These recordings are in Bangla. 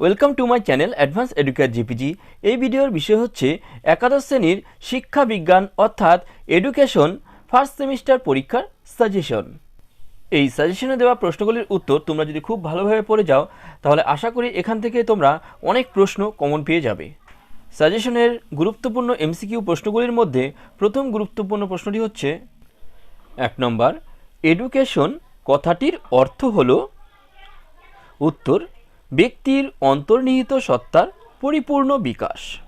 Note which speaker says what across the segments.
Speaker 1: Welcome to my channel advance educate GPG এই ভিডিওর বিষয় হচ্ছে একাদশ শ্রেণির শিক্ষা বিজ্ঞান, অর্থাৎ এডুকেশন ফার্স্ট সেমিস্টার পরীক্ষার সাজেশন এই সাজেশনে দেওয়া প্রশ্নগুলির উত্তর তোমরা যদি খুব ভালোভাবে পড়ে যাও, তাহলে আশা করি এখান থেকে তোমরা অনেক প্রশ্ন কমন পেয়ে যাবে। সাজেশনের গুরুত্বপূর্ণ এমসিকিউ প্রশ্নগুলির মধ্যে প্রথম গুরুত্বপূর্ণ প্রশ্নটি হচ্ছে, এক নম্বর এডুকেশন কথাটির অর্থ হলো, উত্তর ব্যক্তির অন্তর্নিহিত সত্তার পরিপূর্ণ বিকাশ।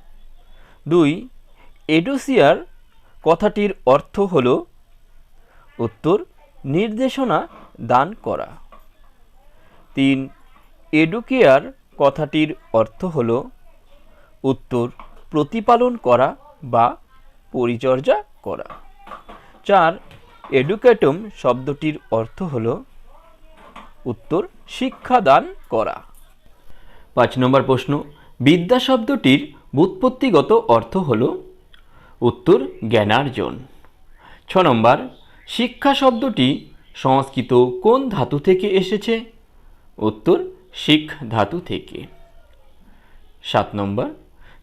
Speaker 1: দুই, এডুসিয়ার কথাটির অর্থ হল উত্তর, নির্দেশনা দান করা। তিন, এডুকেয়ার কথাটির অর্থ হল উত্তর, প্রতিপালন করা বা পরিচর্যা করা। চার, এডুকেটম শব্দটির অর্থ হল উত্তর, শিক্ষাদান করা। পাঁচ নম্বর প্রশ্ন, বিদ্যা শব্দটির বুৎপত্তিগত অর্থ হল উত্তর জ্ঞানার্জন। ছ নম্বর, শিক্ষা শব্দটি সংস্কৃত কোন ধাতু থেকে এসেছে? উত্তর, শিখ ধাতু থেকে। সাত নম্বর,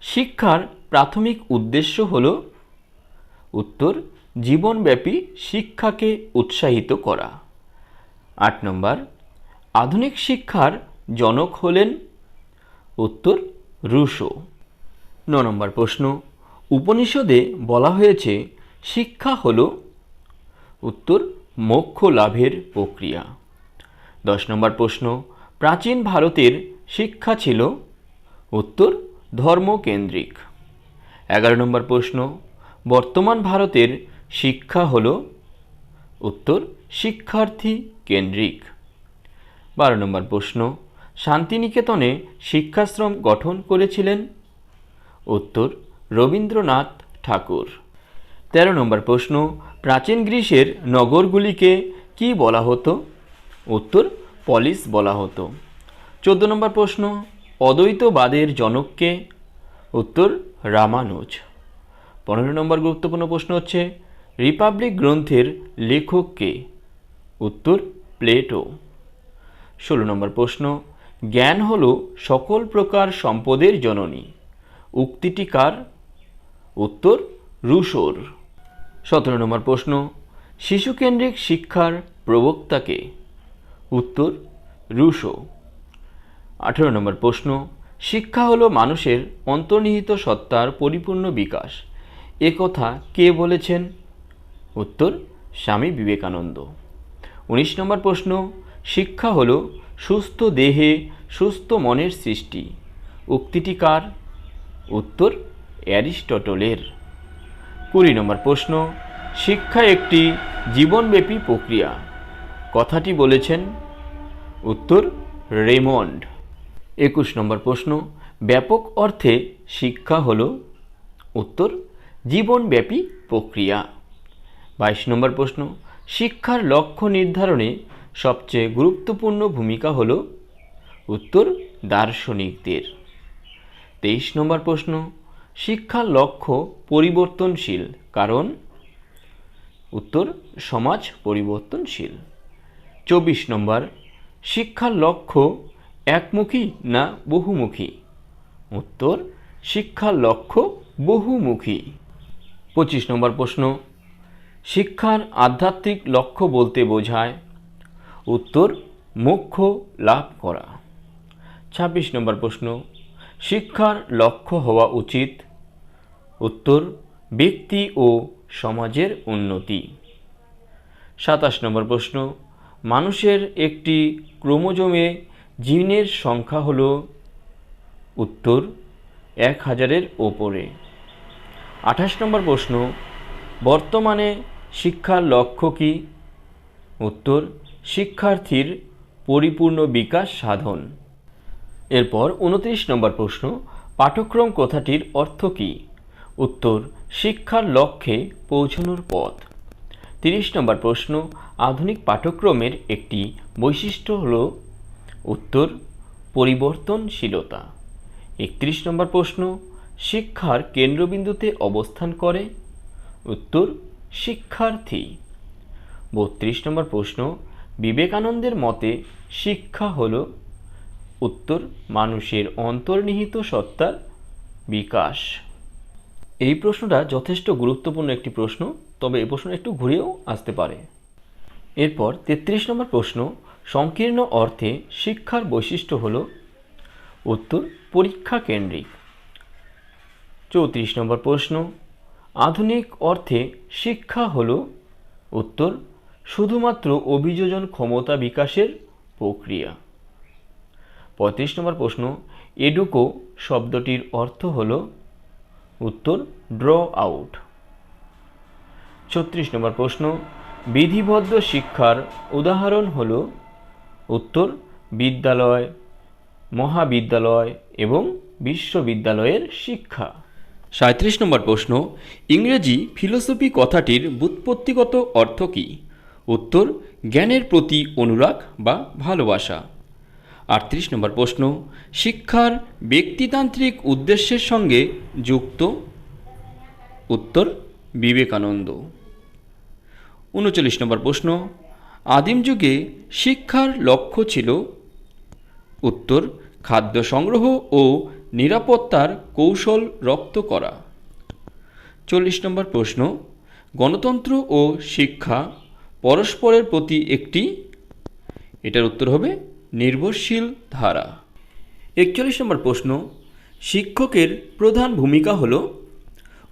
Speaker 1: শিক্ষার প্রাথমিক উদ্দেশ্য হল উত্তর, জীবনব্যাপী শিক্ষাকে উৎসাহিত করা। আট নম্বর, আধুনিক শিক্ষার জনক হলেন উত্তর, রুশো। ন নম্বর প্রশ্ন। উপনিষদে বলা হয়েছে, শিক্ষা হল উত্তর, মোক্ষ লাভের প্রক্রিয়া। দশ নম্বর প্রশ্ন। প্রাচীন ভারতের শিক্ষা ছিল উত্তর, ধর্মকেন্দ্রিক। এগারো নম্বর প্রশ্ন। বর্তমান ভারতের শিক্ষা হল উত্তর, শিক্ষার্থী কেন্দ্রিক। বারো নম্বর প্রশ্ন। শান্তিনিকেতনে শিক্ষাশ্রম গঠন করেছিলেন উত্তর রবীন্দ্রনাথ ঠাকুর। তেরো নম্বর প্রশ্ন, প্রাচীন গ্রীসের নগরগুলিকে কি বলা হতো? উত্তর পলিস বলা হতো। চোদ্দ নম্বর প্রশ্ন, অদ্বৈতবাদের জনককে? উত্তর, রামানুজ। পনেরো নম্বর গুরুত্বপূর্ণ প্রশ্ন হচ্ছে, রিপাবলিক গ্রন্থের লেখককে উত্তর, প্লেটো। ষোলো নম্বর প্রশ্ন জ্ঞান হল সকল প্রকার সম্পদের জননী। উক্তিটি কার? উত্তর, রুশোর। সতেরো নম্বর প্রশ্ন, শিশুকেন্দ্রিক শিক্ষার প্রবক্তাকে উত্তর, রুশো। আঠেরো নম্বর প্রশ্ন, শিক্ষা হলো মানুষের অন্তর্নিহিত সত্তার পরিপূর্ণ বিকাশ। এ কথা কে বলেছেন? উত্তর, স্বামী বিবেকানন্দ। উনিশ নম্বর প্রশ্ন, শিক্ষা হলো সুস্থ দেহে সুস্থ মনের সৃষ্টি। উক্তিটি কার? উত্তর, অ্যারিস্টটলের। কুড়ি নম্বর প্রশ্ন, শিক্ষা একটি জীবনব্যাপী প্রক্রিয়া। কথাটি বলেছেন উত্তর, রেমন্ড। একুশ নম্বর প্রশ্ন, ব্যাপক অর্থে শিক্ষা হল? উত্তর, জীবনব্যাপী প্রক্রিয়া। বাইশ নম্বর প্রশ্ন, শিক্ষার লক্ষ্য নির্ধারণে সবচেয়ে গুরুত্বপূর্ণ ভূমিকা হল উত্তর দার্শনিকদের। তেইশ নম্বর প্রশ্ন, শিক্ষার লক্ষ্য পরিবর্তনশীল, কারণ? উত্তর, সমাজ পরিবর্তনশীল। চব্বিশ নম্বর, শিক্ষার লক্ষ্য একমুখী না বহুমুখী? উত্তর, শিক্ষার লক্ষ্য বহুমুখী। পঁচিশ নম্বর প্রশ্ন, শিক্ষার আধ্যাত্মিক লক্ষ্য বলতে বোঝায় উত্তর মোক্ষ লাভ করা। ছাব্বিশ নম্বর প্রশ্ন, শিক্ষার লক্ষ্য হওয়া উচিত? উত্তর, ব্যক্তি ও সমাজের উন্নতি। সাতাশ নম্বর প্রশ্ন, মানুষের একটি ক্রোমোজোমে জিনের সংখ্যা হল? উত্তর, এক হাজারের ওপরে। আঠাশ নম্বর প্রশ্ন, বর্তমানে শিক্ষার লক্ষ্য কী? উত্তর শিক্ষার্থীর পরিপূর্ণ বিকাশ সাধন। এরপর উনত্রিশ নম্বর প্রশ্ন, পাঠ্যক্রম কথাটির অর্থ কী? উত্তর, শিক্ষার লক্ষ্যে পৌঁছানোর পথ। তিরিশ নম্বর প্রশ্ন, আধুনিক পাঠ্যক্রমের একটি বৈশিষ্ট্য হল উত্তর, পরিবর্তনশীলতা। একত্রিশ নম্বর প্রশ্ন, শিক্ষার কেন্দ্রবিন্দুতে অবস্থান করে? উত্তর, শিক্ষার্থী। বত্রিশ নম্বর প্রশ্ন বিবেকানন্দের মতে, শিক্ষা হল উত্তর মানুষের অন্তর্নিহিত সত্তার বিকাশ। এই প্রশ্নটা যথেষ্ট গুরুত্বপূর্ণ একটি প্রশ্ন, তবে এই প্রশ্ন একটু ঘুরেও আসতে পারে। এরপর তেত্রিশ নম্বর প্রশ্ন, সংকীর্ণ অর্থে শিক্ষার বৈশিষ্ট্য হল উত্তর পরীক্ষা কেন্দ্রিক। চৌত্রিশ নম্বর প্রশ্ন, আধুনিক অর্থে শিক্ষা হল উত্তর শুধুমাত্র অভিযোজন ক্ষমতা বিকাশের প্রক্রিয়া। পঁয়ত্রিশ নম্বর প্রশ্ন, এডুকো শব্দটির অর্থ হল, উত্তর ড্র আউট ছত্রিশ নম্বর প্রশ্ন, বিধিবদ্ধ শিক্ষার উদাহরণ হল, উত্তর, বিদ্যালয়, মহাবিদ্যালয় এবং বিশ্ববিদ্যালয়ের শিক্ষা। সাঁত্রিশ নম্বর প্রশ্ন, ইংরেজি ফিলোসফি কথাটির ব্যুৎপত্তিগত অর্থ কী? উত্তর, জ্ঞানের প্রতি অনুরাগ বা ভালোবাসা। আটত্রিশ নম্বর প্রশ্ন, শিক্ষার ব্যক্তিতান্ত্রিক উদ্দেশ্যের সঙ্গে যুক্ত? উত্তর, বিবেকানন্দ। উনচল্লিশ নম্বর প্রশ্ন, আদিম যুগে শিক্ষার লক্ষ্য ছিল? উত্তর, খাদ্য সংগ্রহ ও নিরাপত্তার কৌশল রপ্ত করা। চল্লিশ নম্বর প্রশ্ন, গণতন্ত্র ও শিক্ষা পরস্পরের প্রতি একটি, এটার উত্তর হবে নির্ভরশীল ধারা। একচল্লিশ নম্বর প্রশ্ন, শিক্ষকের প্রধান ভূমিকা হল,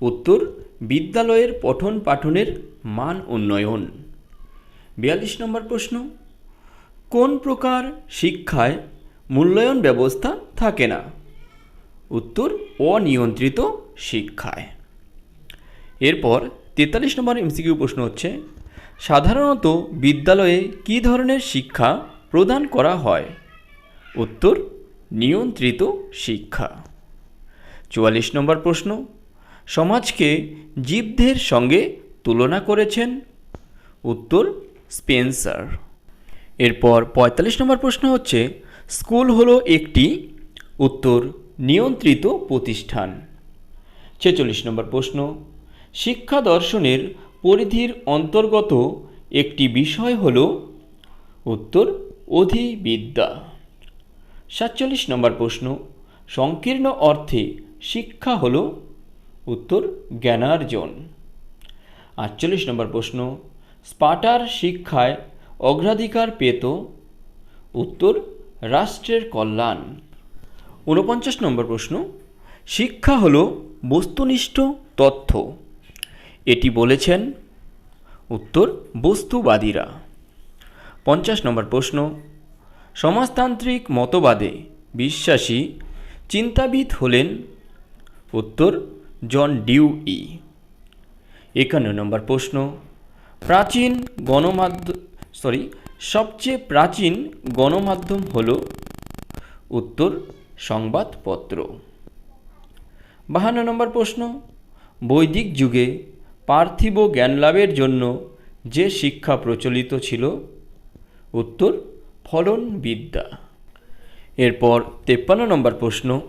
Speaker 1: উত্তর, বিদ্যালয়ের পঠন পাঠনের মান উন্নয়ন। বিয়াল্লিশ নম্বর প্রশ্ন, কোন প্রকার শিক্ষায় মূল্যায়ন ব্যবস্থা থাকে না? উত্তর, অনিয়ন্ত্রিত শিক্ষায়। এরপর তেতাল্লিশ নম্বর এমসিকিউ প্রশ্ন হচ্ছে সাধারণত বিদ্যালয়ে কী ধরনের শিক্ষা প্রদান করা হয়? উত্তর, নিয়ন্ত্রিত শিক্ষা। চুয়াল্লিশ নম্বর প্রশ্ন, সমাজকে জীবদের সঙ্গে তুলনা করেছেন? উত্তর, স্পেন্সার। এরপর পঁয়তাল্লিশ নম্বর প্রশ্ন হচ্ছে, স্কুল হলো একটি, উত্তর, নিয়ন্ত্রিত প্রতিষ্ঠান। ছেচল্লিশ নম্বর প্রশ্ন, শিক্ষা দর্শনের পরিধির অন্তর্গত একটি বিষয় হল উত্তর অধিবিদ্যা। সাতচল্লিশ নম্বর প্রশ্ন, সংকীর্ণ অর্থে শিক্ষা হল উত্তর জ্ঞানার্জন। আটচল্লিশ নম্বর প্রশ্ন, স্পাটার শিক্ষায় অগ্রাধিকার পেত উত্তর রাষ্ট্রের কল্যাণ। ঊনপঞ্চাশ নম্বর প্রশ্ন, শিক্ষা হল বস্তুনিষ্ঠ তথ্য। এটি বলেছেন উত্তর বস্তুবাদীরা। পঞ্চাশ নম্বর প্রশ্ন, সমাজতান্ত্রিক মতবাদে বিশ্বাসী চিন্তাবিদ হলেন? উত্তর, জন ডিউই। একান্ন নম্বর প্রশ্ন, প্রাচীন গণমাধ্যম সরি সবচেয়ে প্রাচীন গণমাধ্যম হল? উত্তর, সংবাদপত্র। বাহান্ন নম্বর প্রশ্ন, বৈদিক যুগে পার্থিব জ্ঞান লাভের জন্য যে শিক্ষা প্রচলিত ছিল। উত্তর, ফলন বিদ্যা। এরপর তেপ্পান্ন নম্বর প্রশ্ন,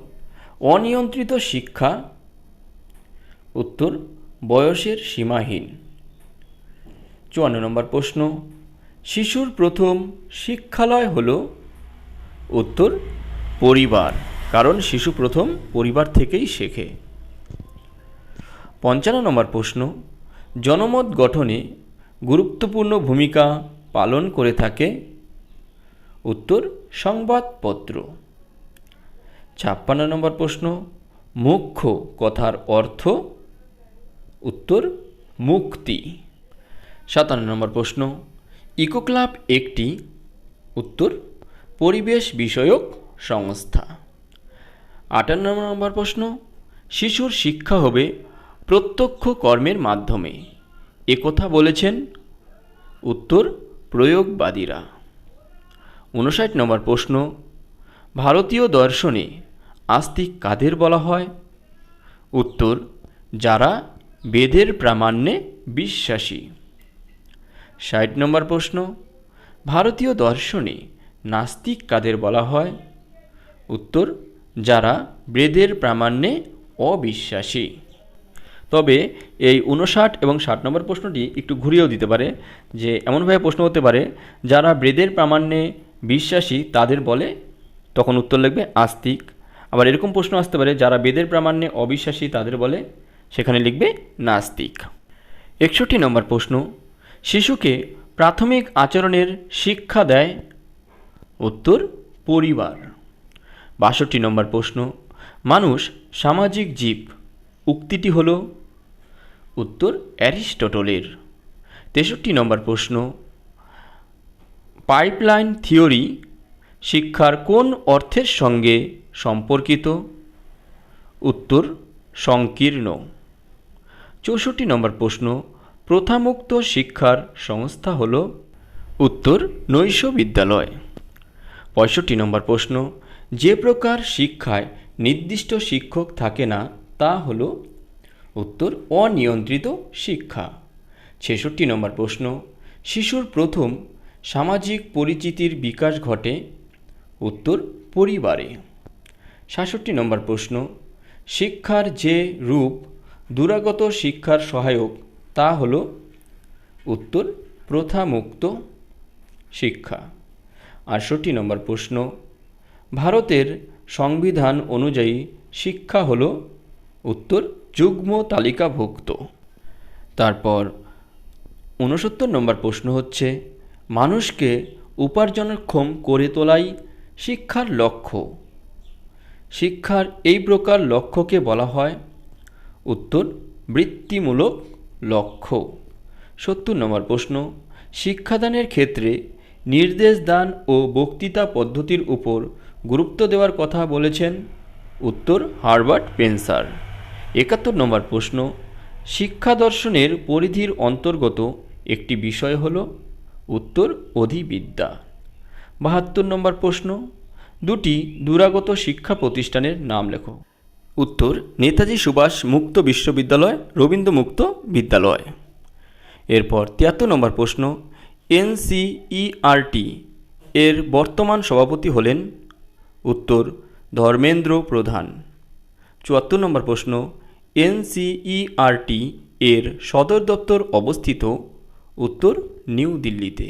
Speaker 1: অনিয়ন্ত্রিত শিক্ষা। উত্তর, বয়সের সীমাহীন। চুয়ান্ন নম্বর প্রশ্ন, শিশুর প্রথম শিক্ষালয় হল? উত্তর, পরিবার, কারণ শিশু প্রথম পরিবার থেকেই শেখে। পঞ্চান্ন নম্বর প্রশ্ন, জনমত গঠনে গুরুত্বপূর্ণ ভূমিকা পালন করে থাকে? উত্তর, সংবাদপত্র। ছাপ্পান্ন নম্বর প্রশ্ন, মুখ্য কথার অর্থ? উত্তর, মুক্তি। সাতান্ন নম্বর প্রশ্ন ইকো ক্লাব একটি, উত্তর, পরিবেশ বিষয়ক সংস্থা। আটান্ন নম্বর প্রশ্ন, শিশুর শিক্ষা হবে প্রত্যক্ষ কর্মের মাধ্যমে। একথা বলেছেন উত্তর প্রয়োগবাদীরা। উনষাট নম্বর প্রশ্ন, ভারতীয় দর্শনে আস্তিক কাদের বলা হয়? উত্তর, যারা বেদের প্রামাণ্যে বিশ্বাসী। ষাট নম্বর প্রশ্ন, ভারতীয় দর্শনে নাস্তিক কাদের বলা হয়? উত্তর, যারা বেদের প্রামাণ্যে অবিশ্বাসী। তবে এই উনষাট এবং ষাট নম্বর প্রশ্নটি একটু ঘুরিয়েও দিতে পারে যে এমনভাবে প্রশ্ন হতে পারে, যারা বেদের প্রামাণ্যে বিশ্বাসী তাদের বলে তখন উত্তর লিখবে আস্তিক। আবার এরকম প্রশ্ন আসতে পারে, যারা বেদের প্রামাণ্যে অবিশ্বাসী তাদের বলে সেখানে লিখবে নাস্তিক। একষট্টি নম্বর প্রশ্ন, শিশুকে প্রাথমিক আচরণের শিক্ষা দেয় উত্তর পরিবার। বাষট্টি নম্বর প্রশ্ন, মানুষ সামাজিক জীব উক্তিটি হল উত্তর অ্যারিস্টটলের। তেষট্টি নম্বর প্রশ্ন, পাইপলাইন থিওরি শিক্ষার কোন অর্থের সঙ্গে সম্পর্কিত? উত্তর, সংকীর্ণ। চৌষট্টি নম্বর প্রশ্ন, প্রথামুক্ত শিক্ষার সংস্থা হল? উত্তর, নৈশ বিদ্যালয়। পঁয়ষট্টি নম্বর প্রশ্ন, যে প্রকার শিক্ষায় নির্দিষ্ট শিক্ষক থাকে না তা হল উত্তর, অনিয়ন্ত্রিত শিক্ষা। ছেষট্টি নম্বর প্রশ্ন, শিশুর প্রথম সামাজিক পরিচিতির বিকাশ ঘটে উত্তর, পরিবারে। সাতষট্টি নম্বর প্রশ্ন, শিক্ষার যে রূপ দূরাগত শিক্ষার সহায়ক তা হল উত্তর, প্রথামুক্ত শিক্ষা। আটষট্টি নম্বর প্রশ্ন, ভারতের সংবিধান অনুযায়ী শিক্ষা হল উত্তর, যুগ্ম তালিকাভুক্ত। তারপর ঊনসত্তর নম্বর প্রশ্ন হচ্ছে, মানুষকে উপার্জনক্ষম করে তোলাই শিক্ষার লক্ষ্য। শিক্ষার এই প্রকার লক্ষ্যকে বলা হয় উত্তর, বৃত্তিমূলক লক্ষ্য। সত্তর নম্বর প্রশ্ন, শিক্ষাদানের ক্ষেত্রে নির্দেশ দান ও বক্তৃতা পদ্ধতির উপর গুরুত্ব দেওয়ার কথা বলেছেন উত্তর হারবার্ট পেন্সার। একাত্তর নম্বর প্রশ্ন, শিক্ষা দর্শনের পরিধির অন্তর্গত একটি বিষয় হল উত্তর অধিবিদ্যা। বাহাত্তর নম্বর প্রশ্ন, দুটি দূরাগত শিক্ষা প্রতিষ্ঠানের নাম লেখো। উত্তর, নেতাজি সুভাষ মুক্ত বিশ্ববিদ্যালয়, রবীন্দ্র মুক্ত বিদ্যালয়। এরপর তিয়াত্তর নম্বর প্রশ্ন, এনসিইআরটি এর বর্তমান সভাপতি হলেন উত্তর ধর্মেন্দ্র প্রধান। চুয়াত্তর নম্বর প্রশ্ন, এনসিইআরটি এর সদর দপ্তর অবস্থিত উত্তর নিউ দিল্লিতে।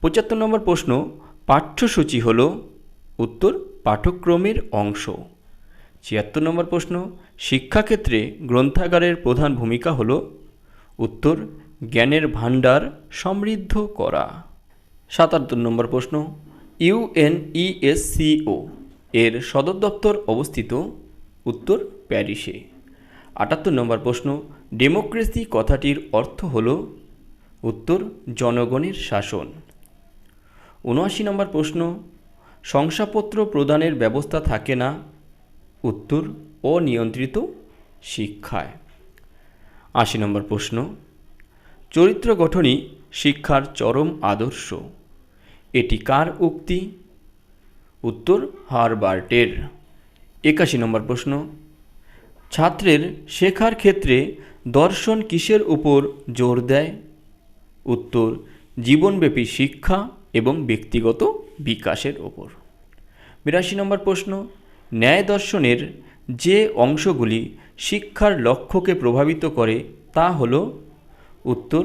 Speaker 1: পঁচাত্তর নম্বর প্রশ্ন, পাঠ্যসূচি হল উত্তর পাঠ্যক্রমের অংশ। ছিয়াত্তর নম্বর প্রশ্ন, শিক্ষাক্ষেত্রে গ্রন্থাগারের প্রধান ভূমিকা হল উত্তর জ্ঞানের ভাণ্ডার সমৃদ্ধ করা। সাতাত্তর নম্বর প্রশ্ন, ইউএনইএসসিও এর সদর দপ্তর অবস্থিত উত্তর প্যারিসে। আটাত্তর নম্বর প্রশ্ন, ডেমোক্রেসি কথাটির অর্থ হল উত্তর, জনগণের শাসন। উনআশি নম্বর প্রশ্ন, শংসাপত্র প্রদানের ব্যবস্থা থাকে না, উত্তর, অনিয়ন্ত্রিত শিক্ষায়। আশি নম্বর প্রশ্ন, চরিত্র গঠনই শিক্ষার চরম আদর্শ। এটি কার উক্তি? উত্তর হারবার্টের। একাশি নম্বর প্রশ্ন। ছাত্রের শেখার ক্ষেত্রে দর্শন কিসের উপর জোর দেয়? উত্তর, জীবনব্যাপী শিক্ষা এবং ব্যক্তিগত বিকাশের ওপর বিরাশি নম্বর প্রশ্ন, ন্যায় দর্শনের যে অংশগুলি শিক্ষার লক্ষ্যকে প্রভাবিত করে তা হল উত্তর,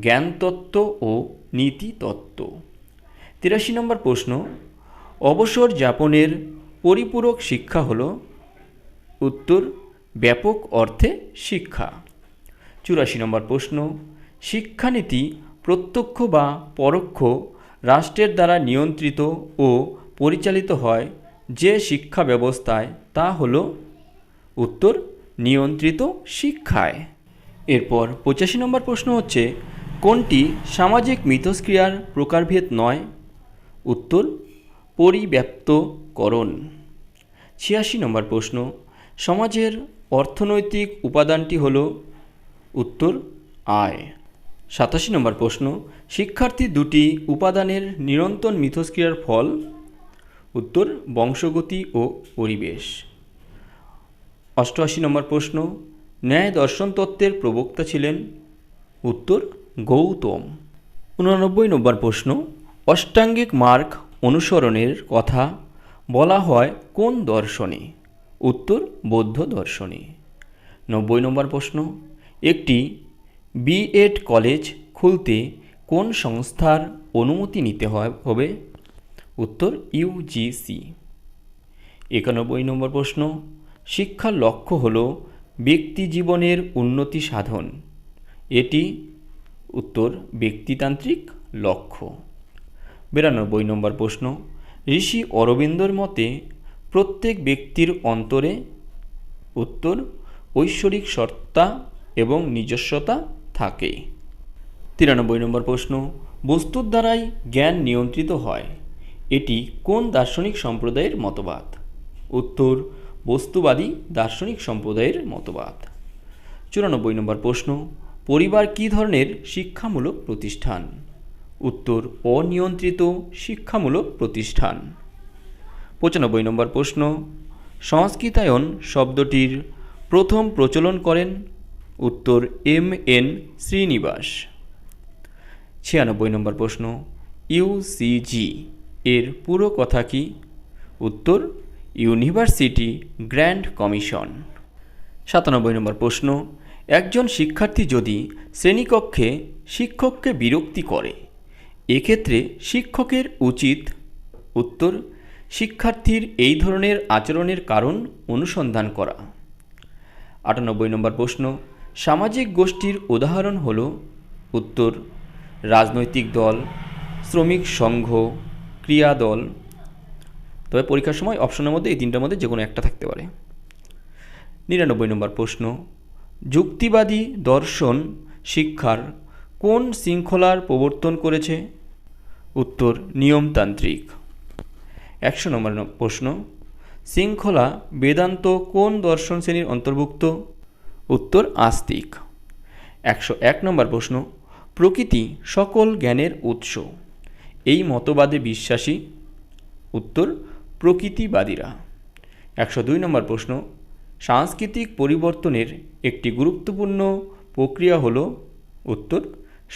Speaker 1: জ্ঞানতত্ত্ব ও নীতিতত্ত্ব। তিরাশি নম্বর প্রশ্ন, অবসর যাপনের পরিপূরক শিক্ষা হল উত্তর, ব্যাপক অর্থে শিক্ষা। চুরাশি নম্বর প্রশ্ন, শিক্ষানীতি প্রত্যক্ষ বা পরোক্ষ রাষ্ট্রের দ্বারা নিয়ন্ত্রিত ও পরিচালিত হয় যে শিক্ষা ব্যবস্থায় তা হল উত্তর, নিয়ন্ত্রিত শিক্ষায়। এরপর পঁচাশি নম্বর প্রশ্ন হচ্ছে, কোনটি সামাজিক মিথস্ক্রিয়ার প্রকারভেদ নয়? উত্তর পরিব্যাপ্তকরণ। ছিয়াশি নম্বর প্রশ্ন, সমাজের অর্থনৈতিক উপাদানটি হল উত্তর আয়। সাতাশি নম্বর প্রশ্ন, শিক্ষার্থী দুটি উপাদানের নিরন্তর মিথস্ক্রিয়ার ফল, উত্তর বংশগতি ও পরিবেশ। অষ্টআশি নম্বর প্রশ্ন, ন্যায় দর্শন তত্ত্বের প্রবক্তা ছিলেন উত্তর গৌতম। উননব্বই নম্বর প্রশ্ন, অষ্টাঙ্গিক মার্গ অনুসরণের কথা বলা হয় কোন দর্শনে? উত্তর, বৌদ্ধ দর্শনে। নব্বই নম্বর প্রশ্ন, একটি বিএড কলেজ খুলতে কোন সংস্থার অনুমতি নিতে হবে? উত্তর ইউজিসি একানব্বই নম্বর প্রশ্ন, শিক্ষার লক্ষ্য হল ব্যক্তি জীবনের উন্নতি সাধন। এটি উত্তর, ব্যক্তিতান্ত্রিক লক্ষ্য। বিরানব্বই নম্বর প্রশ্ন, ঋষি অরবিন্দর মতে প্রত্যেক ব্যক্তির অন্তরে উত্তর ঐশ্বরিক সত্তা এবং নিজস্বতা থাকে। তিরানব্বই নম্বর প্রশ্ন, বস্তুর দ্বারাই জ্ঞান নিয়ন্ত্রিত হয়, এটি কোন দার্শনিক সম্প্রদায়ের মতবাদ? উত্তর, বস্তুবাদী দার্শনিক সম্প্রদায়ের মতবাদ। চুরানব্বই নম্বর প্রশ্ন, পরিবার কী ধরনের শিক্ষামূলক প্রতিষ্ঠান? উত্তর অনিয়ন্ত্রিত শিক্ষামূলক প্রতিষ্ঠান। পঁচানব্বই নম্বর প্রশ্ন, সংস্কৃতায়ন শব্দটির প্রথম প্রচলন করেন উত্তর এম এন শ্রীনিবাস। ছিয়ানব্বই নম্বর প্রশ্ন ইউসিজি এর পুরো কথা কি? উত্তর, ইউনিভার্সিটি গ্র্যান্ড কমিশন। সাতানব্বই নম্বর প্রশ্ন, একজন শিক্ষার্থী যদি শ্রেণীকক্ষে শিক্ষককে বিরক্তি করে এক্ষেত্রে শিক্ষকের উচিত উত্তর, শিক্ষার্থীর এই ধরনের আচরণের কারণ অনুসন্ধান করা। আটানব্বই নম্বর প্রশ্ন, সামাজিক গোষ্ঠীর উদাহরণ হল উত্তর, রাজনৈতিক দল, শ্রমিক সংঘ, ক্রিয়া দল। তবে পরীক্ষার সময় অপশনের মধ্যে এই তিনটার মধ্যে যে কোনো একটা থাকতে পারে। নিরানব্বই নম্বর প্রশ্ন, যুক্তিবাদী দর্শন শিক্ষার কোন শৃঙ্খলার প্রবর্তন করেছে? উত্তর, নিয়মতান্ত্রিক। একশো নম্বর প্রশ্ন, শৃঙ্খলা বেদান্ত কোন দর্শন শ্রেণির অন্তর্ভুক্ত? উত্তর, আস্তিক। একশো এক নম্বর প্রশ্ন, প্রকৃতি সকল জ্ঞানের উৎস। এই মতবাদে বিশ্বাসী? উত্তর, প্রকৃতিবাদীরা। একশো দুই নম্বর প্রশ্ন, সাংস্কৃতিক পরিবর্তনের একটি গুরুত্বপূর্ণ প্রক্রিয়া হল? উত্তর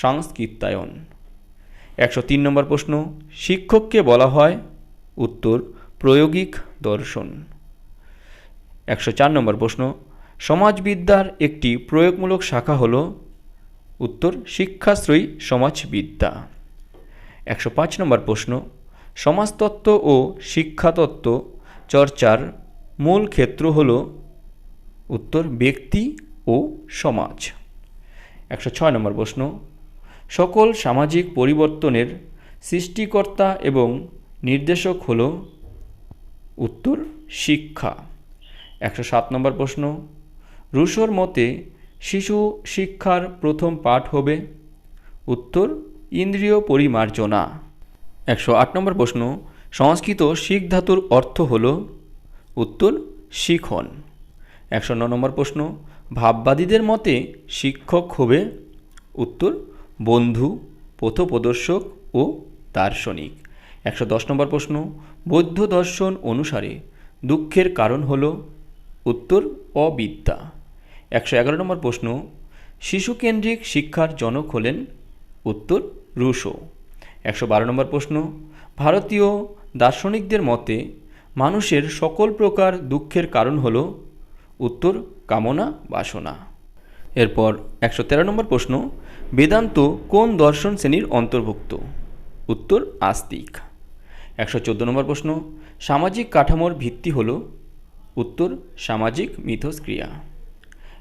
Speaker 1: সংস্কৃতায়ন। একশো তিন নম্বর প্রশ্ন, শিক্ষককে বলা হয় উত্তর প্রয়োগিক দর্শন। একশো চার নম্বর প্রশ্ন, সমাজবিদ্যার একটি প্রয়োগমূলক শাখা হল উত্তর শিক্ষাশ্রয়ী সমাজবিদ্যা। একশো পাঁচ নম্বর প্রশ্ন, সমাজতত্ত্ব ও শিক্ষাতত্ত্ব চর্চার মূল ক্ষেত্র হল উত্তর ব্যক্তি ও সমাজ। একশো ছয় নম্বর প্রশ্ন সকল সামাজিক পরিবর্তনের সৃষ্টিকর্তা এবং নির্দেশক হল উত্তর, শিক্ষা। একশো সাত নম্বর প্রশ্ন। রুশোর মতে শিশু শিক্ষার প্রথম পাঠ হবে উত্তর, ইন্দ্রিয় পরিমার্জনা। একশো আট নম্বর প্রশ্ন। সংস্কৃত শিখ ধাতুর অর্থ হল উত্তর, শিখন। একশো নম্বর প্রশ্ন। ভাববাদীদের মতে শিক্ষক হবে উত্তর বন্ধু, পথপ্রদর্শক ও দার্শনিক। একশো দশ নম্বর প্রশ্ন, বৌদ্ধ দর্শন অনুসারে দুঃখের কারণ হল উত্তর অবিদ্যা। একশো এগারো নম্বর প্রশ্ন, শিশুকেন্দ্রিক শিক্ষার জনক হলেন উত্তর রুশো। একশো বারো নম্বর প্রশ্ন, ভারতীয় দার্শনিকদের মতে মানুষের সকল প্রকার দুঃখের কারণ হল উত্তর কামনা বাসনা এরপর একশো তেরো নম্বর প্রশ্ন বেদান্ত কোন দর্শন শ্রেণির অন্তর্ভুক্ত? উত্তর, আস্তিক। একশো চোদ্দ নম্বর প্রশ্ন, সামাজিক কাঠামোর ভিত্তি হল? উত্তর, সামাজিক মিথস্ক্রিয়া।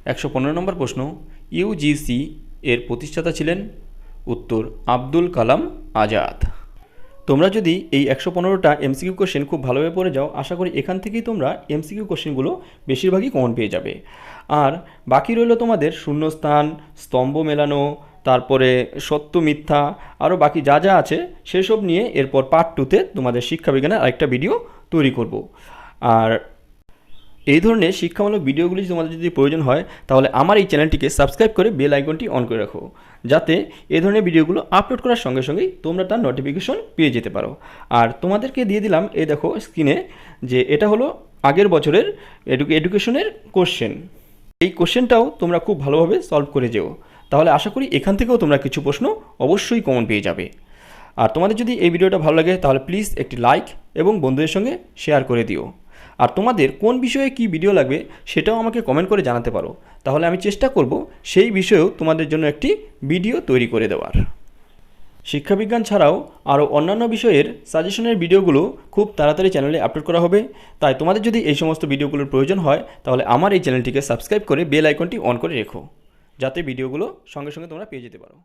Speaker 1: একশো পনেরো নম্বর প্রশ্ন ইউজিসি এর প্রতিষ্ঠাতা ছিলেন? উত্তর, আব্দুল কালাম আজাদ। তোমরা যদি এই একশো পনেরোটা এমসিকিউ কোশ্চেন খুব ভালোভাবে পড়ে যাও, আশা করি এখান থেকেই তোমরা এমসিকিউ কোশ্চেনগুলো বেশিরভাগই কমন পেয়ে যাবে। আর বাকি রইল তোমাদের শূন্যস্থান, স্তম্ভ মেলানো তারপরে সত্য, মিথ্যা আরও বাকি যা যা আছে, সেসব নিয়ে এরপর পার্ট টুতে তোমাদের শিক্ষাবিজ্ঞানের আরেকটা ভিডিও তৈরি করব। আর এই ধরনের শিক্ষামূলক ভিডিওগুলি তোমাদের যদি প্রয়োজন হয়, তাহলে আমার এই চ্যানেলটিকে সাবস্ক্রাইব করে বেল আইকনটি অন করে রাখো। যাতে এই ধরনের ভিডিওগুলো আপলোড করার সঙ্গে সঙ্গেই তোমরা তার নোটিফিকেশন পেয়ে যেতে পারো। আর তোমাদেরকে দিয়ে দিলাম, এই দেখো স্ক্রিনে যে এটা হলো আগের বছরের এডু এডুকেশনের কোশ্চেন এই কোশ্চেনটাও তোমরা খুব ভালোভাবে সলভ করে যেও। তাহলে আশা করি এখান থেকেও তোমরা কিছু প্রশ্ন অবশ্যই কমন পেয়ে যাবে। আর তোমাদের যদি এই ভিডিওটা ভালো লাগে, তাহলে প্লিজ একটি লাইক এবং বন্ধুদের সঙ্গে শেয়ার করে দিও। আর তোমাদের কোন বিষয়ে কি ভিডিও লাগবে, সেটাও আমাকে কমেন্ট করে জানাতে পারো। তাহলে আমি চেষ্টা করব সেই বিষয়েও তোমাদের জন্য একটি ভিডিও তৈরি করে দেওয়ার। শিক্ষাবিজ্ঞান ছাড়াও আরও অন্যান্য বিষয়ের সাজেশনের ভিডিওগুলো খুব তাড়াতাড়ি চ্যানেলে আপলোড করা হবে। তাই তোমাদের যদি এই সমস্ত ভিডিওগুলোর প্রয়োজন হয়, তাহলে আমার এই চ্যানেলটিকে সাবস্ক্রাইব করে বেল আইকনটি অন করে রেখো। যাতে ভিডিওগুলো সঙ্গে সঙ্গে তোমরা পেয়ে যেতে পারো।